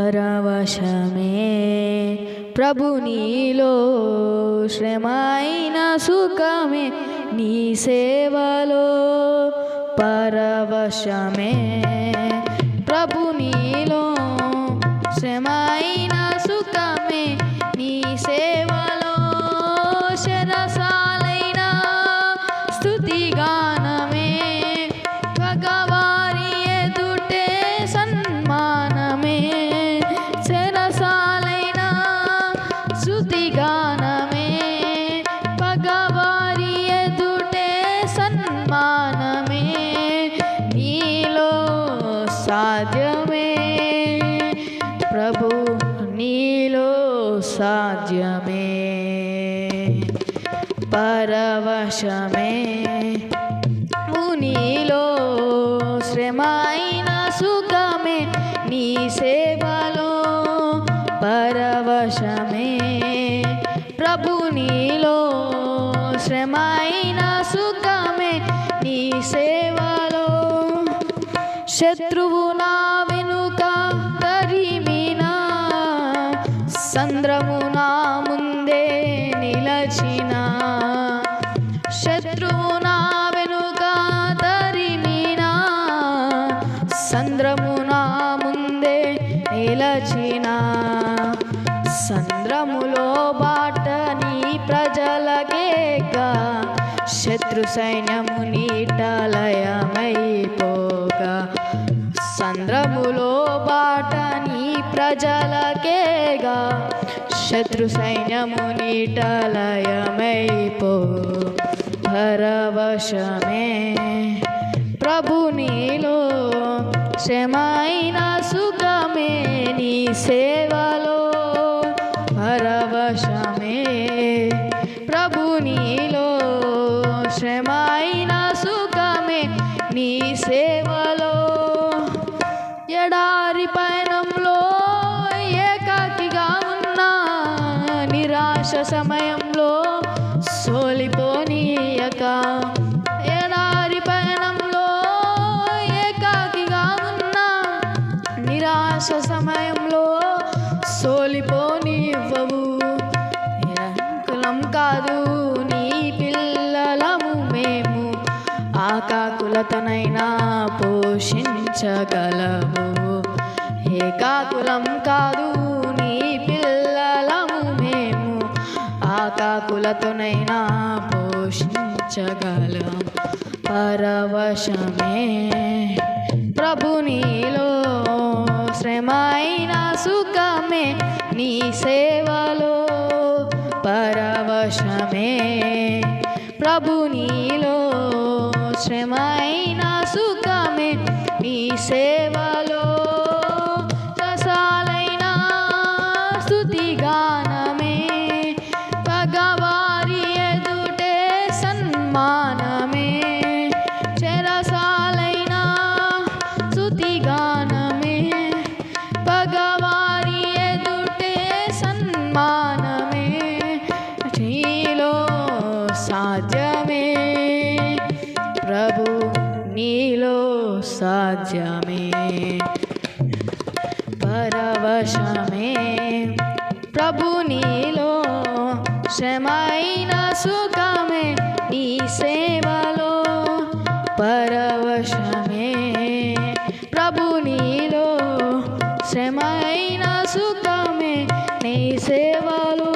పరవశమే ప్రభు నీలో శ్రమైన సుఖమే నీ సేవలో పరవశమే. స్తుతిగానమే భగవారి ఎదుటే సన్మానమే నీలో సాధ్యమే ప్రభు నీలో సాధ్యమే పరవశమే నీలో శ్రమైన సుఖమే నీ సేవలో శ్రమైన సుఖమే నీ సేవలో. శత్రువు నా వెనుక తరిమినా సంద్రము నా ముందే నిలచిన. శత్రువు నా వెనుక తరిమినా సంద్రము నా ముందే నిలచిన. సంద్రములో బాట శత్రు సైన్యము నీటలయమైపోగా సంద్రములో బాట నీ ప్రజలకేగా. శత్రు సైన్యము నీటాలయమైపో భరవశమే ప్రభు నీలో శ్రమైన సుఖమే నీ సేవలో. భరవశమే ప్రభు నీలో ఎడారి పయనంలో ఏకాకిగా ఉన్న నిరాశ సమయంలో సోలిపోనీయక ఎడారి పయనంలో ఏకాకిగా ఉన్న నిరాశ సమయంలో సోలిపోనివ్వవు కులం కాదు నీ పిల్లలము మేము. ఆకాకులతనైనా పోషించగలము ఏకాకులం కాదు నీ పిల్లలము మేము. ఆకాకులతోనైనా పోషించగలం. పరవశమే ప్రభు నీలో శ్రమైన సుఖమే నీ సేవలో. పరవశమే ప్రభు నీలో శ్రమైన సాధ్యమే పరవశమే ప్రభు నీలో శ్రమైన సుఖమే నీ సేవలో పరవశమే ప్రభు నీలో శ్రమైన సుఖమే నీ సేవలో